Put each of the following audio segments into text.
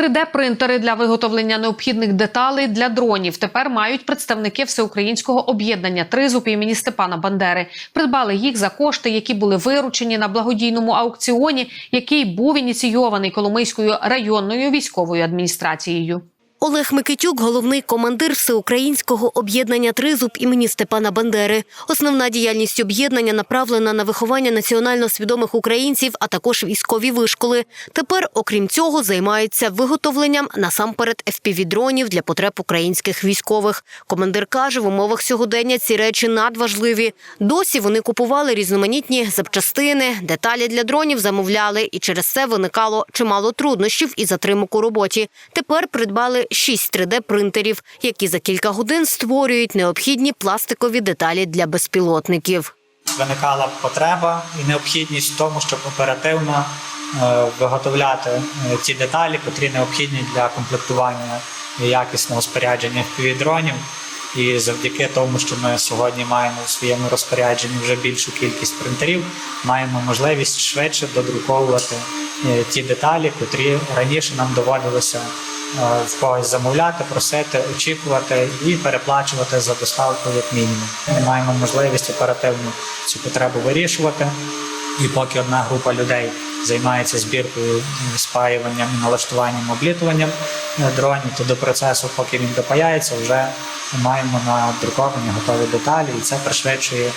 3D-принтери для виготовлення необхідних деталей для дронів тепер мають представники всеукраїнського об'єднання Тризуб імені Степана Бандери. Придбали їх за кошти, які були виручені на благодійному аукціоні, який був ініційований Коломийською районною військовою адміністрацією. Олег Микитюк – головний командир всеукраїнського об'єднання «Тризуб» імені Степана Бандери. Основна діяльність об'єднання направлена на виховання національно свідомих українців, а також військові вишколи. Тепер, окрім цього, займаються виготовленням насамперед FPV-дронів для потреб українських військових. Командир каже, в умовах сьогодення ці речі надважливі. Досі вони купували різноманітні запчастини, деталі для дронів замовляли, і через це виникало чимало труднощів і затримок у роботі. Тепер придбали шість 3D-принтерів, які за кілька годин створюють необхідні пластикові деталі для безпілотників. виникала потреба і необхідність в тому, щоб оперативно е, виготовляти е, ті деталі, котрі необхідні для комплектування якісного спорядження дронів. І завдяки тому, що ми сьогодні маємо у своєму розпорядженні вже більшу кількість принтерів, маємо можливість швидше додруковувати е, ті деталі, котрі раніше нам доводилося е, в когось замовляти, просити, очікувати і переплачувати за доставку як мінімум. Ми маємо можливість оперативно цю потребу вирішувати. І поки одна група людей займається збіркою, спаюванням, і налаштуванням, облітуванням е, дронів, то до процесу, поки він допаяється, вже маємо надруковані готові деталі, і це пришвидшує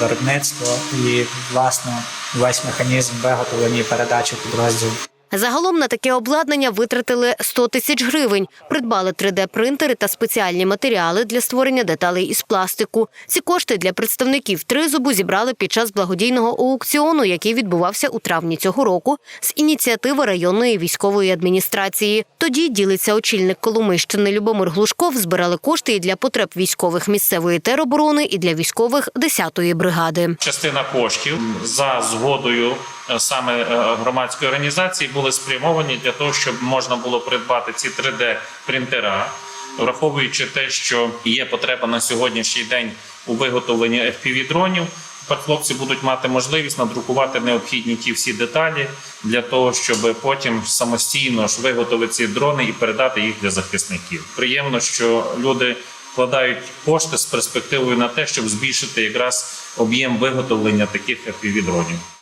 виробництво і власне весь механізм виготовлення і передачі підрозділу. Загалом на таке обладнання витратили 100 тисяч гривень. Придбали 3D-принтери та спеціальні матеріали для створення деталей із пластику. Ці кошти для представників тризубу зібрали під час благодійного аукціону, який відбувався у травні цього року з ініціативи районної військової адміністрації. Тоді ділиться очільник Коломийщини Любомир Глушков. Збирали кошти і для потреб військових місцевої тероборони, і для військових 10-ї бригади. частина коштів за згодою саме е, громадської організації були спрямовані для того, щоб можна було придбати ці 3D принтера, враховуючи те, що є потреба на сьогоднішній день у виготовленні fpv дронів. Хлопці будуть мати можливість надрукувати необхідні ті всі деталі для того, щоб потім самостійно ж виготовити ці дрони і передати їх для захисників. Приємно, що люди вкладають кошти з перспективою на те, щоб збільшити якраз об'єм виготовлення таких fpv дронів.